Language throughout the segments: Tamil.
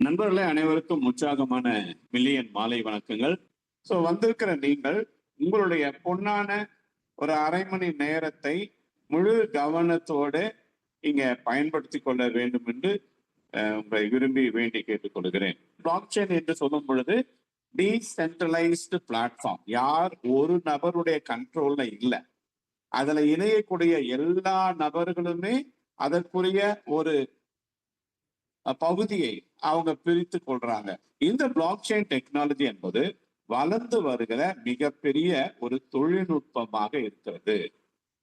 நண்பர்களே அனைவருக்கும் உற்சாகமான மில்லியன் மாலை வணக்கங்கள். ஸோ வந்திருக்கிற நீங்கள் உங்களுடைய பொன்னான ஒரு அரை மணி நேரத்தை முழு கவனத்தோடு இங்க பயன்படுத்தி கொள்ள வேண்டும் என்று உங்களை விரும்பி வேண்டி கேட்டுக்கொள்கிறேன். பிளாக் செயின் என்று சொல்லும் பொழுது டீசென்ட்ரலைஸ்டு பிளாட்ஃபார்ம் யார்? ஒரு நபருடைய கண்ட்ரோல்ல இல்லை. அதுல இணையக்கூடிய எல்லா நபர்களுமே அதற்குரிய ஒரு பகுதியை அவங்க பிரித்து கொள்றாங்க. இந்த பிளாக் செயின் டெக்னாலஜி என்பது வளர்ந்து வருகிற மிகப்பெரிய ஒரு தொழில்நுட்பமாக இருக்கிறது.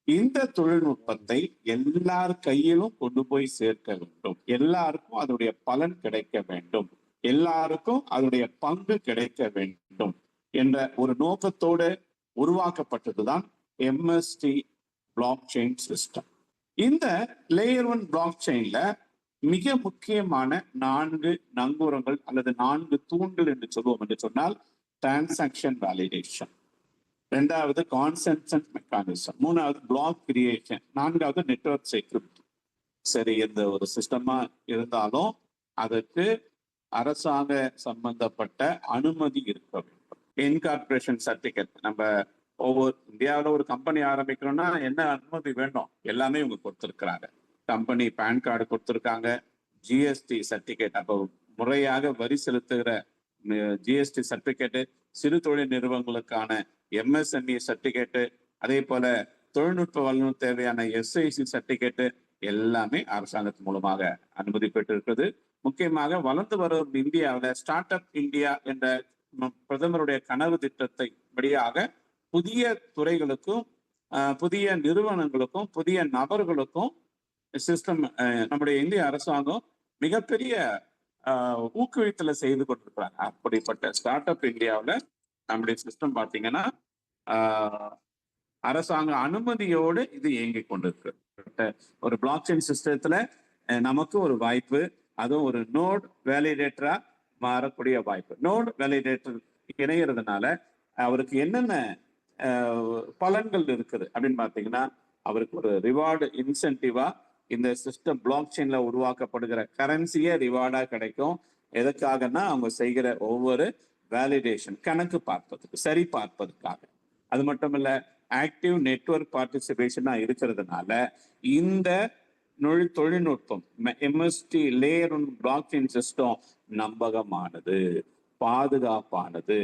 இந்த தொழில்நுட்பத்தை எல்லார் கையிலும் கொண்டு போய் சேர்க்க வேண்டும். எல்லாருக்கும் அதனுடைய பலன் கிடைக்க வேண்டும். எல்லாருக்கும் அதனுடைய பங்கு கிடைக்க வேண்டும் என்ற ஒரு நோக்கத்தோடு உருவாக்கப்பட்டதுதான் எம்எஸ்டி பிளாக் செயின் சிஸ்டம் இந்த லேயர் ஒன் பிளாக் செயின்ல மிக முக்கியமான நான்கு நங்கூரங்கள் அல்லது நான்கு தூண்கள் என்று சொல்லுவோம் என்று சொன்னால் டிரான்சாக்ஷன் வேலிடேஷன் ரெண்டாவது கான்சென்சன் மெக்கானிசம் மூணாவது பிளாக் கிரியேஷன் நான்காவது நெட்வொர்க் செக்யூரிட்டி சரி எந்த ஒரு சிஸ்டமா இருந்தாலும் அதற்கு அரசாங்க சம்பந்தப்பட்ட அனுமதி இருக்க வேண்டும். இன்கார்பரேஷன் சர்டிபிகேட் நம்ம ஒவ்வொரு இந்தியாவில் ஒரு கம்பெனி ஆரம்பிக்கணும்னா என்ன அனுமதி வேண்டும் எல்லாமே இவங்க கொடுத்துருக்குறாங்க. கம்பெனி பேன் கார்டு கொடுத்துருக்காங்க. ஜிஎஸ்டி சர்டிஃபிகேட் அப்போ முறையாக வரி செலுத்துகிற ஜிஎஸ்டி சர்டிபிகேட்டு சிறு தொழில் நிறுவனங்களுக்கான எம்எஸ்எம்இ சர்டிஃபிகேட்டு அதே போல தொழில்நுட்ப வல்லுநர் தேவையான எஸ்ஐசி சர்டிஃபிகேட்டு எல்லாமே அரசாங்கத்தின் மூலமாக அனுமதி பெற்றிருக்கிறது. முக்கியமாக வளர்ந்து வரும் இந்தியாவில் ஸ்டார்ட் அப் இந்தியா என்ற பிரதமருடைய கனவு திட்டத்தை படியாக புதிய துறைகளுக்கும் ஆஹ், புதிய நிறுவனங்களுக்கும் புதிய நபர்களுக்கும் சிஸ்டம் uh, நம்முடைய இந்திய அரசாங்கம் மிகப்பெரிய ஆஹ், ஊக்குவித்தல செய்து கொண்டிருக்கிறாங்க. அப்படிப்பட்ட ஸ்டார்ட் அப் இந்தியாவில் நம்முடைய சிஸ்டம் பார்த்தீங்கன்னா அரசாங்க அனுமதியோடு இது இயங்கிக் கொண்டிருக்கு ஒரு பிளாக் செயின் சிஸ்டத்துல நமக்கு ஒரு வாய்ப்பு அதுவும் ஒரு நோட் வேலிடேட்டரா மாறக்கூடிய வாய்ப்பு. நோட் வேலிடேட்டர் இணையறதுனால அவருக்கு என்னென்ன பலன்கள் இருக்குது அப்படின்னு பார்த்தீங்கன்னா அவருக்கு ஒரு ரிவார்டு இன்சென்டிவா இந்த சிஸ்டம் பிளாக் செயின்ல உருவாக்கப்படுகிற கரன்சியே ரிவார்டா கிடைக்கும். எதுக்காகன்னா அவங்க செய்கிற ஒவ்வொரு வேலிடேஷன் கணக்கு பார்ப்பதுக்கு சரி பார்ப்பதற்காக அது மட்டும் இல்ல ஆக்டிவ் நெட்வொர்க் பார்ட்டிசிபேஷனா இருக்கிறதுனால இந்த நொழி தொழில்நுட்பம் MST layer one block chain system நம்பகமானது பாதுகாப்பானது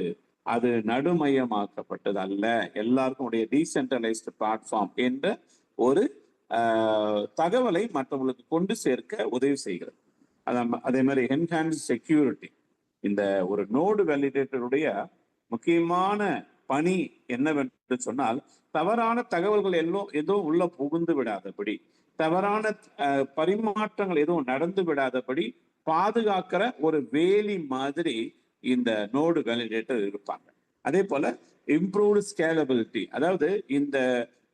அது நடுமையமாக்கப்பட்டது அல்ல. எல்லாருக்கும் உடைய டீசென்ட்ரலைஸ்டு பிளாட்ஃபார்ம் என்ற ஒரு தகவலை மற்றவங்களுக்கு கொண்டு சேர்க்க உதவி செய்கிறது. அதே மாதிரி என்ஹான்ஸ் செக்யூரிட்டி இந்த ஒரு நோடு வேலிடேட்டருடைய முக்கியமான பணி என்னவென்று சொன்னால் தவறான தகவல்கள் எல்லாம் எதுவும் உள்ள புகுந்து விடாதபடி தவறான பரிமாற்றங்கள் எதுவும் நடந்து விடாதபடி பாதுகாக்கிற ஒரு வேலி மாதிரி இந்த நோடு வேலிடேட்டர் இருப்பாங்க. அதே போல இம்ப்ரூவ்டு ஸ்கேலபிலிட்டி அதாவது இந்த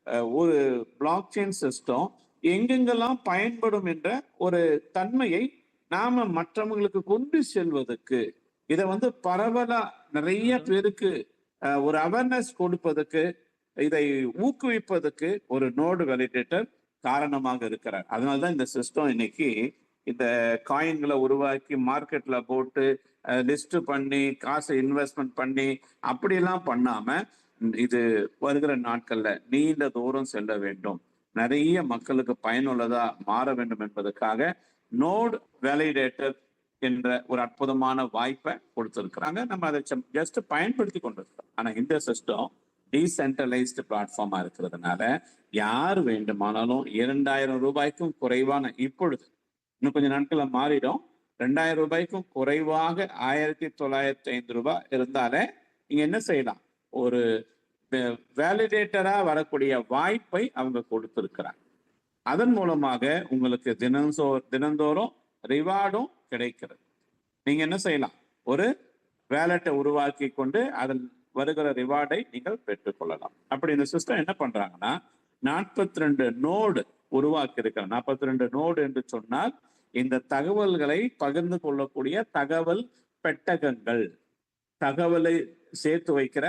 ஒரு பிளாக் செயின் சிஸ்டம் எங்கெங்கெல்லாம் பயன்படும் என்ற ஒரு தன்மையை நாம மற்றவங்களுக்கு கொண்டு செல்வதற்கு இதை வந்து பரவலா நிறைய பேருக்கு ஒரு அவேர்னஸ் கொடுப்பதற்கு இதை ஊக்குவிப்பதற்கு ஒரு நோடு வேலிடேட்டர் காரணமாக இருக்கிறார். அதனாலதான் இந்த சிஸ்டம் இன்னைக்கு இந்த காயின்களை உருவாக்கி மார்க்கெட்ல போட்டு லிஸ்ட் பண்ணி காசை இன்வெஸ்ட்மெண்ட் பண்ணி அப்படியெல்லாம் பண்ணாம இது வருகிற நாட்கள்ல நீண்ட தூரம் செல்ல வேண்டும். நிறைய மக்களுக்கு பயனுள்ளதா மாற வேண்டும் என்பதற்காக நோட் வேலிடேட்டர் என்ற ஒரு அற்புதமான வாய்ப்பை கொடுத்திருக்கிறாங்க. நம்ம அதை ஜஸ்ட் பயன்படுத்தி கொண்டிருக்கிறோம். ஆனா இந்த சிஸ்டம் டீசென்ட்ரலைஸ்டு பிளாட்ஃபார்மா இருக்கிறதுனால யார் வேண்டுமானாலும் இரண்டாயிரம் ரூபாய்க்கும் குறைவான இப்பொழுது இன்னும் கொஞ்சம் நாட்களை மாறிடும். ரெண்டாயிரம் ரூபாய்க்கும் குறைவாக ஆயிரத்தி தொள்ளாயிரத்தி ஐந்து ரூபாய் இருந்தாலே நீங்க என்ன செய்யலாம்? ஒரு வேலிடேட்டரா வரக்கூடிய வாய்ப்பை அவங்க கொடுத்திருக்கிறாங்க. அதன் மூலமாக உங்களுக்கு தினந்தோ தினந்தோறும் ரிவார்டும் கிடைக்கிறது. நீங்க என்ன செய்யலாம்? ஒரு வேலட்டை உருவாக்கி கொண்டு அதில் வருகிற ரிவார்டை நீங்கள் பெற்றுக்கொள்ளலாம் அப்படி இந்த சிஸ்டம் என்ன பண்றாங்கன்னா நாற்பத்தி ரெண்டு நோடு உருவாக்கி இருக்கிற நாற்பத்தி ரெண்டு நோடு என்று சொன்னால் இந்த தகவல்களை பகிர்ந்து கொள்ளக்கூடிய தகவல் பெட்டகங்கள் தகவலை சேர்த்து வைக்கிற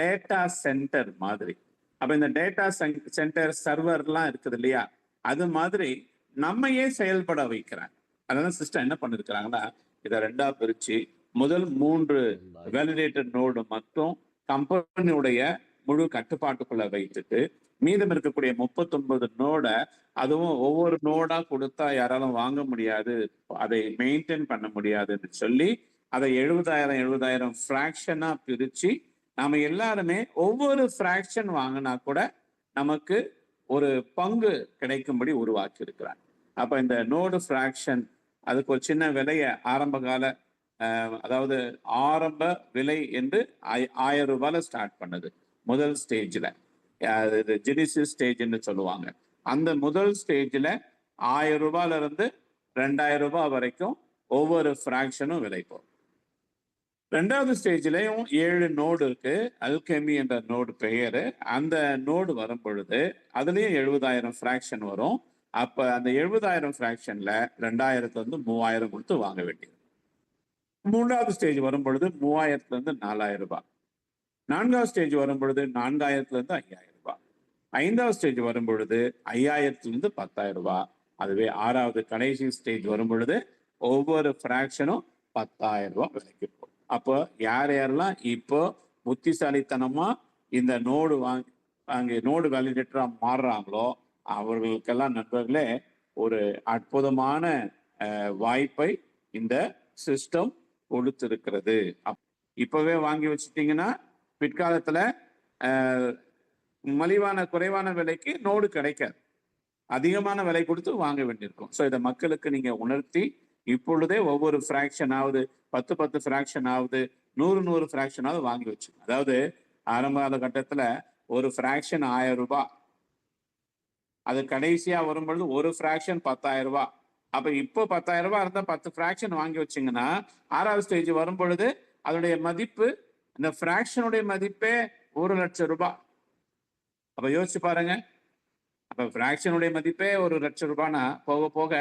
டேட்டா சென்டர் மாதிரி. அப்ப இந்த டேட்டா சென்டர் சர்வர்லாம் இருக்குது இல்லையா? அது மாதிரி நம்மையே செயல்பட வைக்கிறாங்க. அதனால சிஸ்டம் என்ன பண்ணிருக்கிறாங்கன்னா இதை ரெண்டா பிரிச்சு முதல் மூன்று வேலிடேட்டட் நோடு மட்டும் கம்பெனியுடைய முழு கட்டுப்பாட்டுக்குள்ள வைத்துட்டு மீதம் இருக்கக்கூடிய முப்பத்தொன்பது நோடை அதுவும் ஒவ்வொரு நோடா கொடுத்தா யாராலும் வாங்க முடியாது அதை மெயின்டைன் பண்ண முடியாதுன்னு சொல்லி அதை எழுபதாயிரம் எழுபதாயிரம் ஃப்ராக்ஷனா பிரிச்சு நாம எல்லாருமே ஒவ்வொரு ஃப்ராக்ஷன் வாங்கினா கூட நமக்கு ஒரு பங்கு கிடைக்கும்படி உருவாக்கி இருக்கிறாங்க அப்ப இந்த நோடு ஃப்ராக்ஷன் அதுக்கு ஒரு சின்ன விலையை ஆரம்ப கால அதாவது ஆரம்ப விலை என்று ஆயிரம் ரூபாயில ஸ்டார்ட் பண்ணுது. முதல் ஸ்டேஜ்ல இது ஜெனிசிஸ் ஸ்டேஜ்னு சொல்லுவாங்க. அந்த முதல் ஸ்டேஜ்ல ஆயிரம் ரூபாயில இருந்து ரெண்டாயிரம் ரூபாய் வரைக்கும் ஒவ்வொரு ஃப்ராக்ஷனும் விலை போகும். ரெண்டாவது ஸ்டேஜ்லயும் ஏழு நோடு இருக்கு. அல்கெமி என்ற நோடு பெயரு. அந்த நோடு வரும் பொழுது அதுலயும் எழுபதாயிரம் ஃப்ராக்ஷன் வரும். அப்ப அந்த எழுபதாயிரம் ஃப்ராக்ஷன்ல ரெண்டாயிரத்துல இருந்து மூவாயிரம் கொடுத்து வாங்க வேண்டியது. மூன்றாவது ஸ்டேஜ் வரும் பொழுது மூவாயிரத்துல இருந்து நாலாயிரம் ரூபாய். நான்காவது ஸ்டேஜ் வரும் பொழுது நான்காயிரத்துல இருந்து ஐயாயிரம் ரூபாய். ஐந்தாவது ஸ்டேஜ் வரும் பொழுது ஐயாயிரத்துல இருந்து பத்தாயிரம் ரூபாய். அதுவே ஆறாவது கடைசி ஸ்டேஜ் வரும் பொழுது ஒவ்வொரு ஃப்ராக்ஷனும் பத்தாயிரம் ரூபாய் விலைக்கு. அப்போ யார் யாரெல்லாம் இப்போ புத்திசாலித்தனமா இந்த நோடு வாங்கி அங்கே நோடு வேலிடேட்டரா மாறுறாங்களோ அவர்களுக்கெல்லாம் நண்பர்களே ஒரு அற்புதமான வாய்ப்பை இந்த சிஸ்டம் கொடுத்திருக்கிறது. அப்- இப்போவே வாங்கி வச்சுட்டிங்கன்னா பிற்காலத்தில் மலிவான குறைவான விலைக்கு நோடு கிடைக்காது. அதிகமான விலை கொடுத்து வாங்க வேண்டியிருக்கும். ஸோ இதை மக்களுக்கு நீங்கள் உணர்த்தி இப்பொழுதே ஒவ்வொரு ஃப்ராக்ஷன் ஆகுது பத்து பத்து ஃப்ராக்ஷன் ஆகுது நூறு நூறு ஃப்ராக்ஷன் ஆகுது வாங்கி வச்சு அதாவது ஆரம்ப காலகட்டத்துல ஒரு ஃப்ராக்ஷன் ஆயிரம் ரூபாய். அது கடைசியா வரும்பொழுது ஒரு ஃப்ராக்ஷன் பத்தாயிரம் ரூபாய். அப்ப இப்போ பத்தாயிரம் ரூபாய் இருந்தா பத்து ஃப்ராக்ஷன் வாங்கி வச்சீங்கன்னா ஆறாவது ஸ்டேஜ் வரும் பொழுது அதனுடைய மதிப்பு இந்த ஃப்ராக்ஷனுடைய மதிப்பே ஒரு லட்சம் ரூபாய். அப்ப யோசிச்சு பாருங்க. அப்ப ஃப்ராக்ஷனுடைய மதிப்பே ஒரு லட்சம் ரூபாய்னா போக போக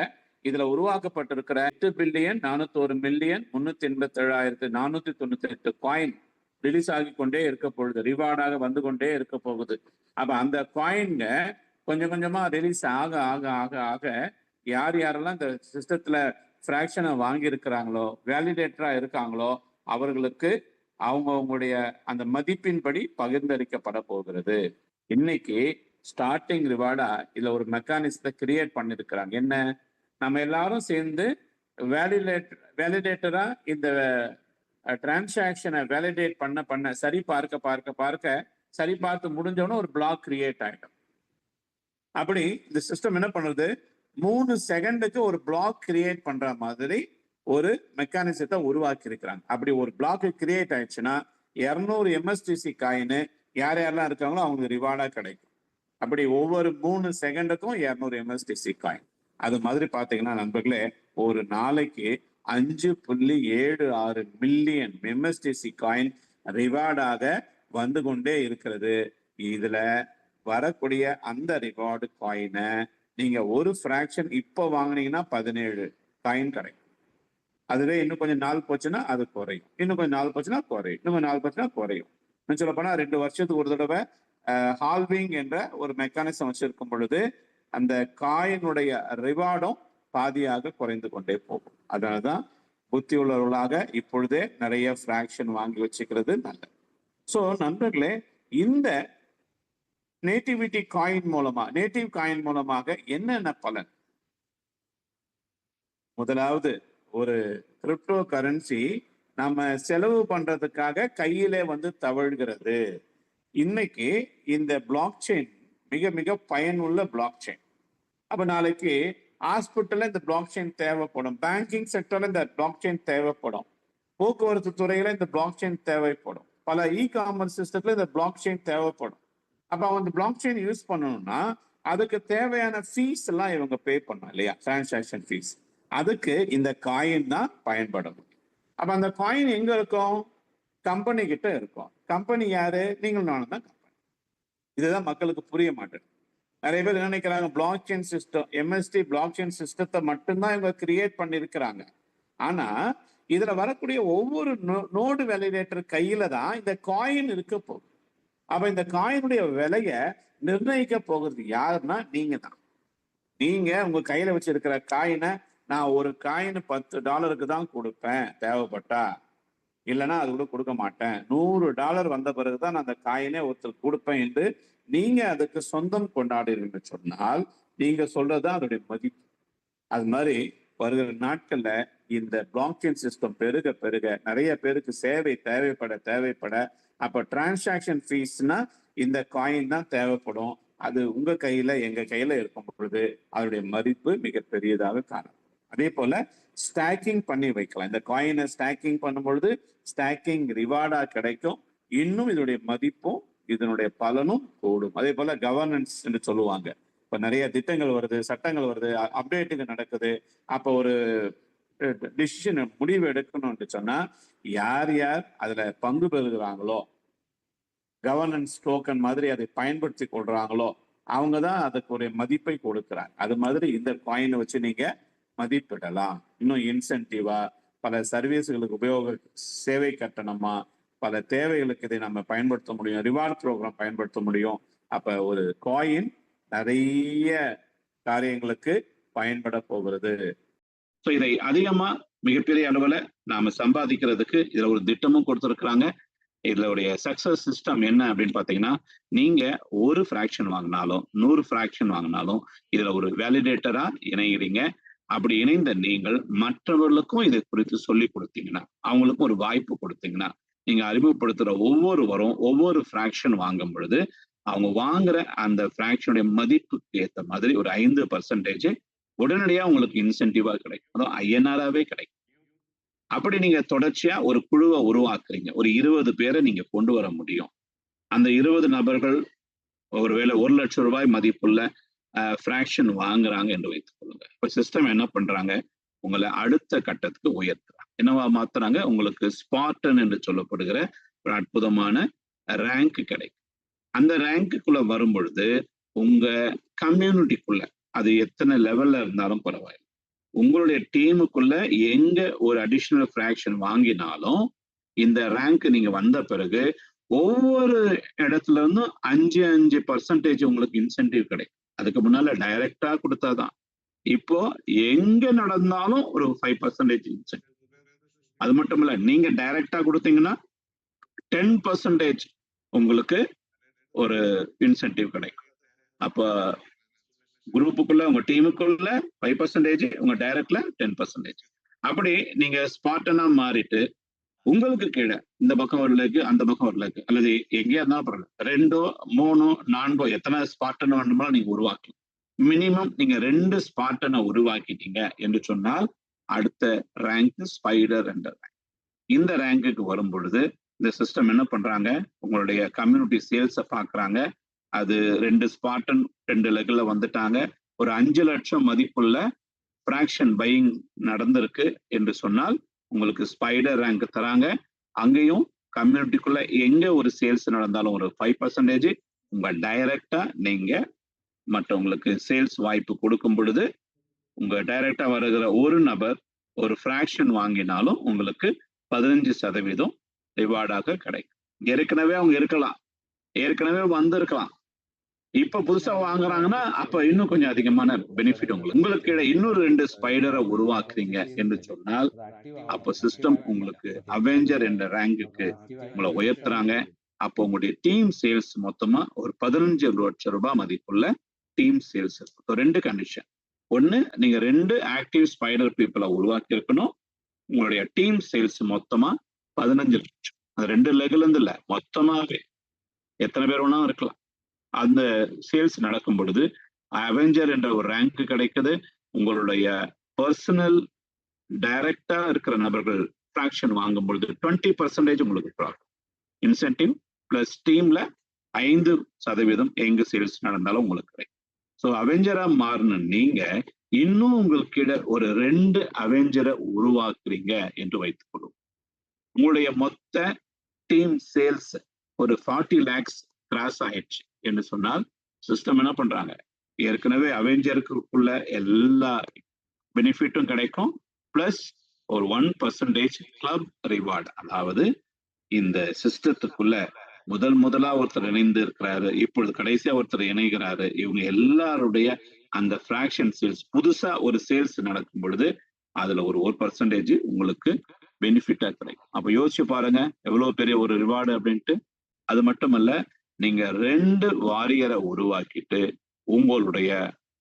இதுல உருவாக்கப்பட்டிருக்கிற எட்டு பில்லியன் நானூத்தோரு மில்லியன் முன்னூத்தி எண்பத்தி ஏழாயிரத்தி நானூத்தி தொண்ணூத்தி எட்டு காயின் ரிலீஸ் ஆகி கொண்டே இருக்க பொழுது ரிவார்டாக வந்து கொண்டே இருக்க போகுது. அப்ப அந்த காயின்க கொஞ்சம் கொஞ்சமா ரிலீஸ் ஆக ஆக ஆக ஆக யார் யாரெல்லாம் இந்த சிஸ்டத்துல ஃப்ராக்ஷனை வாங்கி இருக்கிறாங்களோ வேலிடேட்டரா இருக்காங்களோ அவர்களுக்கு அவங்கவுங்களுடைய அந்த மதிப்பின்படி பகிர்ந்தளிக்கப்பட போகிறது. இன்னைக்கு ஸ்டார்டிங் ரிவார்டா இதுல ஒரு மெக்கானிசத்தை கிரியேட் பண்ணிருக்கிறாங்க. என்ன? நம்ம எல்லாரும் சேர்ந்து வேலிடேட் வேலிடேட்டரா இந்த டிரான்சாக்ஷனை வேலிடேட் பண்ண பண்ண சரி பார்க்க பார்க்க பார்க்க சரி பார்த்து முடிஞ்சவொடனே ஒரு பிளாக் கிரியேட் ஆகிடும் அப்படி இந்த சிஸ்டம் என்ன பண்ணுது? மூணு செகண்டுக்கு ஒரு பிளாக் கிரியேட் பண்ற மாதிரி ஒரு மெக்கானிசத்தை உருவாக்கி இருக்கிறாங்க அப்படி ஒரு பிளாக் கிரியேட் ஆயிடுச்சுன்னா இரநூறு எம்எஸ்டிசி காயின் யார் யாரெல்லாம் இருக்காங்களோ அவங்களுக்கு ரிவார்டா கிடைக்கும். அப்படி ஒவ்வொரு மூணு செகண்டுக்கும் இரநூறு எம்எஸ்டிசி காயின் அது மாதிரி பார்த்தீங்கன்னா நண்பர்களே ஒரு நாளைக்கு அஞ்சு புள்ளி ஏழு ஆறு மில்லியன் எம்எஸ்டிசி காயின் ரிவார்டாக வந்து கொண்டே இருக்கிறது. இதுல வரக்கூடிய அந்த ரிவார்டு காயினை நீங்க ஒரு ஃப்ராக்ஷன் இப்போ வாங்குனீங்கன்னா பதினேழு காயின் கிடைக்கும். அதுவே இன்னும் கொஞ்சம் நாள் போச்சுன்னா அது குறையும். இன்னும் கொஞ்சம் நாள் போச்சுன்னா குறையும். இன்னும் கொஞ்சம் நாள் போச்சுன்னா குறையும். இன்னும் சொல்ல போனா ரெண்டு வருஷத்துக்கு ஒரு தடவை ஹால்விங் என்ற ஒரு மெக்கானிசம் வச்சிருக்கும் பொழுது அந்த காயினுடைய ரிவார்டும் பாதியாக குறைந்து கொண்டே போகும். அதனாலதான் புத்தி உள்ளவர்களாக இப்பொழுதே நிறைய ஃப்ராக்ஷன் வாங்கி வச்சுக்கிறது நல்லது. ஸோ நண்பர்களே இந்த நேட்டிவிட்டி காயின் மூலமா நேட்டிவ் காயின் மூலமாக என்னென்ன பலன்? முதலாவது ஒரு கிரிப்டோ கரன்சி நம்ம செலவு பண்றதுக்காக கையிலே வந்து தவழ்கிறது. இன்னைக்கு இந்த பிளாக் செயின் மிக மிக பயனுள்ள பிளாக் செயின் அப்ப நாளைக்கு ஹாஸ்பிட்டலில் இந்த பிளாக் செயின் தேவைப்படும். பேங்கிங் செக்டர்ல இந்த பிளாக் செயின் தேவைப்படும். போக்குவரத்து துறையில இந்த பிளாக் செயின் தேவைப்படும். பல இ காமர்ஸ் சிஸ்டத்துல இந்த பிளாக் செயின் தேவைப்படும். அப்ப அவங்க இந்த பிளாக் செயின் யூஸ் பண்ணணும்னா அதுக்கு தேவையான ஃபீஸ் எல்லாம் இவங்க பே பண்ணும் இல்லையா? டிரான்சாக்ஷன் ஃபீஸ் அதுக்கு இந்த காயின் தான் பயன்படும். அப்ப அந்த காயின் எங்க இருக்கும்? கம்பெனி கிட்ட இருக்கும். கம்பெனி யாரு? நீங்கள் நானும் தான் இதுதான் மக்களுக்கு புரிய மாட்டேன். நிறைய பேர் நினைக்கிறாங்க block chain system MST block chain சிஸ்டத்தை மட்டும்தான் இவங்க கிரியேட் பண்ணியிருக்கிறாங்க. ஆனா இதுல வரக்கூடிய ஒவ்வொரு நோடு வேலிடேட்டர் கையில தான் இந்த காயின் இருக்க போகுது. அப்ப இந்த காயினுடைய விலைய நிர்ணயிக்க போகிறது யாருன்னா நீங்க தான். நீங்க உங்க கையில வச்சிருக்கிற காயினை நான் ஒரு காயின் பத்து டாலருக்கு தான் கொடுப்பேன் தேவைப்பட்டா. இல்லைன்னா அது கூட கொடுக்க மாட்டேன். நூறு டாலர் வந்த பிறகுதான் நான் அந்த காயினே ஒருத்தர் கொடுப்பேன் என்று நீங்க அதுக்கு சொந்தம் கொண்டாடுறீங்கன்னு சொன்னால் நீங்க சொல்றதுதான் அதோடைய மதிப்பு. அது மாதிரி வருகிற நாட்கள்ல இந்த பிளாக்செயின் சிஸ்டம் பெருக பெருக நிறைய பேருக்கு சேவை தேவைப்பட தேவைப்பட அப்ப டிரான்சாக்ஷன் ஃபீஸ்னா இந்த காயின் தான் தேவைப்படும். அது உங்க கையில எங்க கையில இருக்கும் பொழுது அதனுடைய மதிப்பு மிக பெரியதாக காணும் அதே போல ஸ்டாக்கிங் பண்ணி வைக்கலாம். இந்த காயினை ஸ்டாக்கிங் பண்ணும்பொழுது ஸ்டாக்கிங் ரிவார்டா கிடைக்கும். இன்னும் இதனுடைய மதிப்பும் இதனுடைய பலனும் கூடும். அதே போல கவர்னன்ஸ் என்று சொல்லுவாங்க. இப்ப நிறைய திட்டங்கள் வருது சட்டங்கள் வருது அப்டேட்டுங்க நடக்குது. அப்போ ஒரு டிசிஷன் முடிவு எடுக்கணும்னு சொன்னா யார் யார் அதுல பங்கு பெறுகிறாங்களோ கவர்னன்ஸ் டோக்கன் மாதிரி அதை பயன்படுத்தி கொள்றாங்களோ அவங்க தான் அதுக்கு ஒரு மதிப்பை கொடுக்குறாங்க. அது மாதிரி இந்த காயினை வச்சு நீங்க மதிப்பிடலாம். இன்னும் இன்சென்டிவா பல சர்வீஸ்களுக்கு உபயோக சேவை கட்டணமா பல தேவைகளுக்கு இதை நம்ம பயன்படுத்த முடியும். ரிவார்ட் ப்ரோக்ராம் பயன்படுத்த முடியும். அப்ப ஒரு காயின் நிறைய காரியங்களுக்கு பயன்பட போகிறது. ஸோ இதை அதிகமா மிகப்பெரிய அளவுல நாம சம்பாதிக்கிறதுக்கு இதுல ஒரு திட்டமும் கொடுத்துருக்குறாங்க. இதோடைய சக்சஸ் சிஸ்டம் என்ன அப்படின்னு பாத்தீங்கன்னா நீங்க ஒரு ஃபிராக்ஷன் வாங்கினாலும் நூறு ஃப்ராக்ஷன் வாங்கினாலும் இதுல ஒரு வேலிடேட்டரா இணைகிறீங்க அப்படி இணைந்த நீங்கள் மற்றவர்களுக்கும் இதை குறித்து சொல்லி கொடுத்தீங்கன்னா அவங்களுக்கும் ஒரு வாய்ப்பு கொடுத்தீங்கன்னா நீங்க அறிமுகப்படுத்துற ஒவ்வொருவரும் ஒவ்வொரு ஃப்ராக்ஷன் வாங்கும் பொழுது அவங்க வாங்குற அந்த ஃப்ராக்ஷனுடைய மதிப்புக்கு ஏத்த மாதிரி ஒரு ஐந்து பர்சன்டேஜ் உடனடியா உங்களுக்கு இன்சென்டிவா கிடைக்கும். அதுவும் ஐஎன்ஆராவே கிடைக்கும். அப்படி நீங்க தொடர்ச்சியா ஒரு குழுவை உருவாக்குறீங்க. ஒரு இருபது பேரை நீங்க கொண்டு வர முடியும். அந்த இருபது நபர்கள் ஒருவேளை ஒரு லட்சம் ரூபாய் மதிப்புள்ள ஃப்ராக்ஷன் வாங்குறாங்க என்று வைத்துக் கொள்ளுங்க. இப்போ சிஸ்டம் என்ன பண்றாங்க? உங்களை அடுத்த கட்டத்துக்கு உயர்த்துறாங்க. என்னவா மாத்துறாங்க? உங்களுக்கு ஸ்பார்டன் என்று சொல்லப்படுகிற ஒரு அற்புதமான ரேங்க் கிடைக்கும். அந்த ரேங்க்குள்ள வரும் பொழுது உங்க கம்யூனிட்டிக்குள்ள அது எத்தனை லெவல்ல இருந்தாலும் பரவாயில்லை. உங்களுடைய டீமுக்குள்ள எங்க ஒரு அடிஷ்னல் ஃப்ராக்ஷன் வாங்கினாலும் இந்த ரேங்க் நீங்க வந்த பிறகு ஒவ்வொரு இடத்துல இருந்தும் அஞ்சு அஞ்சு பர்சன்டேஜ் உங்களுக்கு இன்சென்டிவ் கிடைக்கும். அதுக்கு முன்னால டைரக்டா கொடுத்தாதான். இப்போ எங்க நடந்தாலும் ஒரு ஃபைவ் பர்சன்டேஜ் இன்சென்டிவ் அது மட்டும் இல்ல நீங்க டைரக்டா கொடுத்தீங்கன்னா டென் பர்சன்டேஜ் உங்களுக்கு ஒரு இன்சென்டிவ் கிடைக்கும். அப்போ குரூப்புக்குள்ள உங்க டீமுக்குள்ள ஃபைவ் பர்சன்டேஜ் உங்க டைரக்ட்ல டென் பர்சன்டேஜ் அப்படி நீங்க ஸ்பாட்டனா மாறிட்டு உங்களுக்கு கீழே இந்த பக்கம் ஒரு லேக்கு அந்த பக்கம் ஒரு லேக்கு அல்லது எங்கேயா இருந்தாலும் பரவாயில்ல. ரெண்டோ மூணோ நான்கோ எத்தனை ஸ்பாட்டன் வேணுமோ நீங்க உருவாக்கலாம். மினிமம் நீங்க ரெண்டு ஸ்பாட்டனை உருவாக்கிட்டீங்க என்று சொன்னால் அடுத்த ரேங்க் ஸ்பைடர் என்ற ரேங்க் இந்த ரேங்குக்கு வரும் பொழுது இந்த சிஸ்டம் என்ன பண்றாங்க? உங்களுடைய கம்யூனிட்டி சேல்ஸை பாக்குறாங்க. அது ரெண்டு ஸ்பாட்டன் ரெண்டு லெக்கில் வந்துட்டாங்க. ஒரு அஞ்சு லட்சம் மதிப்புள்ள ஃப்ராக்ஷன் பையிங் நடந்திருக்கு என்று சொன்னால் உங்களுக்கு ஸ்பைடர் ரேங்க் தராங்க. அங்கேயும் கம்யூனிட்டிக்குள்ள எங்க ஒரு சேல்ஸ் நடந்தாலும் ஒரு ஃபைவ் பர்சன்டேஜ் உங்க டைரக்டா நீங்க மற்றவங்களுக்கு சேல்ஸ் வாய்ப்பு கொடுக்கும் பொழுது உங்க டைரக்டா வருகிற ஒரு நபர் ஒரு ஃப்ராக்ஷன் வாங்கினாலும் உங்களுக்கு பதினஞ்சு சதவீதம் ரிவார்டாக கிடைக்கும். ஏற்கனவே அவங்க இருக்கலாம். ஏற்கனவே வந்திருக்கலாம். இப்ப புதுசா வாங்குறாங்கன்னா அப்ப இன்னும் கொஞ்சம் அதிகமான பெனிஃபிட் உங்களுக்கு. உங்களுக்கு இன்னொரு ரெண்டு ஸ்பைடரை உருவாக்குறீங்க என்று சொன்னால் அப்போ சிஸ்டம் உங்களுக்கு அவெஞ்சர் என்ற ரேங்குக்கு உங்களை உயர்த்துறாங்க. அப்போ உங்களுடைய டீம் சேல்ஸ் மொத்தமா ஒரு பதினஞ்சு லட்சம் ரூபாய் மதிப்புள்ள டீம் சேல்ஸ் இருக்கும் ரெண்டு கண்டிஷன் ஒன்னு நீங்க ரெண்டு ஆக்டிவ் ஸ்பைடர் பீப்புளை உருவாக்கி இருக்கணும் உங்களுடைய டீம் சேல்ஸ் மொத்தமா பதினஞ்சு லட்சம். அது ரெண்டு லெகுல இருந்து இல்ல மொத்தமாவே. எத்தனை பேர் வேணாலும் இருக்கலாம். அந்த சேல்ஸ் நடக்கும் பொழுது அவெஞ்சர் என்ற ஒரு ரேங்க் கிடைக்குது. உங்களுடைய பர்சனல் டைரக்டா இருக்கிற நபர்கள் ஃப்ராக்ஷன் வாங்கும் பொழுது டுவெண்ட்டி பர்சன்டேஜ் உங்களுக்கு ப்ராஃபிட் இன்சென்டிவ் பிளஸ் டீம்ல ஐந்து சதவீதம் எங்க சேல்ஸ் நடந்தாலும் உங்களுக்கு கிடைக்கும். ஸோ அவெஞ்சரா மாறின நீங்க இன்னும் உங்களுக்கிட ஒரு ரெண்டு அவெஞ்சரை உருவாக்குறீங்க என்று வைத்துக்கொள்வோம் உங்களுடைய மொத்த டீம் சேல்ஸ் ஒரு ஃபார்ட்டி லேக்ஸ் கிராஸ் ஆயிடுச்சு. என்று சொன்னால் சிஸ்டம் என்ன பண்றாங்க? ஏற்கனவே அவெஞ்சருக்குள்ள எல்லா பெனிஃபிட்டும் கிடைக்கும் பிளஸ் ஒரு ஒன் பர்சன்டேஜ் கிளப் ரிவார்டு அதாவது இந்த சிஸ்டத்துக்குள்ள முதல் முதலா ஒருத்தர் இணைந்து இருக்கிறாரு இப்பொழுது கடைசியா ஒருத்தர் இணைகிறாரு இவங்க எல்லாருடைய அந்த ஃபிராக்ஷன் சேல்ஸ் புதுசா ஒரு சேல்ஸ் நடக்கும் பொழுது அதுல ஒரு ஒரு பர்சன்டேஜ் உங்களுக்கு பெனிஃபிட்டா கிடைக்கும். அப்ப யோசிச்சு பாருங்க எவ்வளவு பெரிய ஒரு ரிவார்டு அப்படின்ட்டு. அது மட்டுமல்ல நீங்க ரெண்டு வாரியரை உருவாக்கிட்டு உங்களுடைய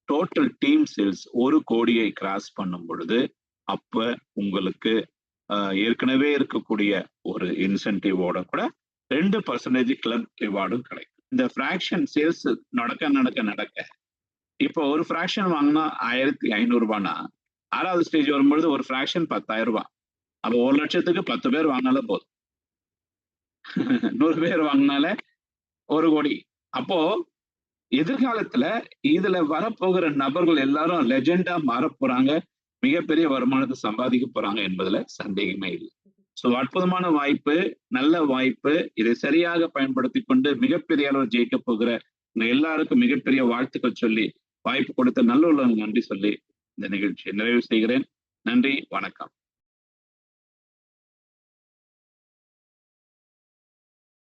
டோட்டல் டீம் சேல்ஸ் ஒரு கோடியை கிராஸ் பண்ணும் பொழுது அப்ப உங்களுக்கு ஏற்கனவே இருக்கக்கூடிய ஒரு இன்சென்டிவோட கூட ரெண்டு பர்சன்டேஜ் கிளப் ரிவார்டும் கிடைக்கும். இந்த ஃப்ராக்ஷன் சேல்ஸ் நடக்க நடக்க நடக்க இப்போ ஒரு ஃபிராக்ஷன் வாங்கினா ஆயிரத்தி ஐநூறுரூபானா ஆறாவது ஸ்டேஜ் வரும்பொழுது ஒரு ஃபிராக்ஷன் பத்தாயிரம் ரூபாய். அப்போ ஒரு லட்சத்துக்கு பத்து பேர் வாங்கினாலே போதும். நூறு பேர் வாங்கினாலே ஒரு கோடி. அப்போ எதிர்காலத்துல இதுல வரப்போகிற நபர்கள் எல்லாரும் லெஜெண்டா மாற போறாங்க மிகப்பெரிய வருமானத்தை சம்பாதிக்க போறாங்க என்பதுல சந்தேகமே இல்லை. சோ அற்புதமான வாய்ப்பு நல்ல வாய்ப்பு இதை சரியாக பயன்படுத்தி கொண்டு மிகப்பெரிய அளவு ஜெயிக்க போகிற உங்க எல்லாருக்கும் மிகப்பெரிய வாழ்த்துக்கள் சொல்லி வாய்ப்பு கொடுத்த நல்ல உள்ளவங்க நன்றி சொல்லி இந்த நிகழ்ச்சியை நிறைவு செய்கிறேன். நன்றி வணக்கம்.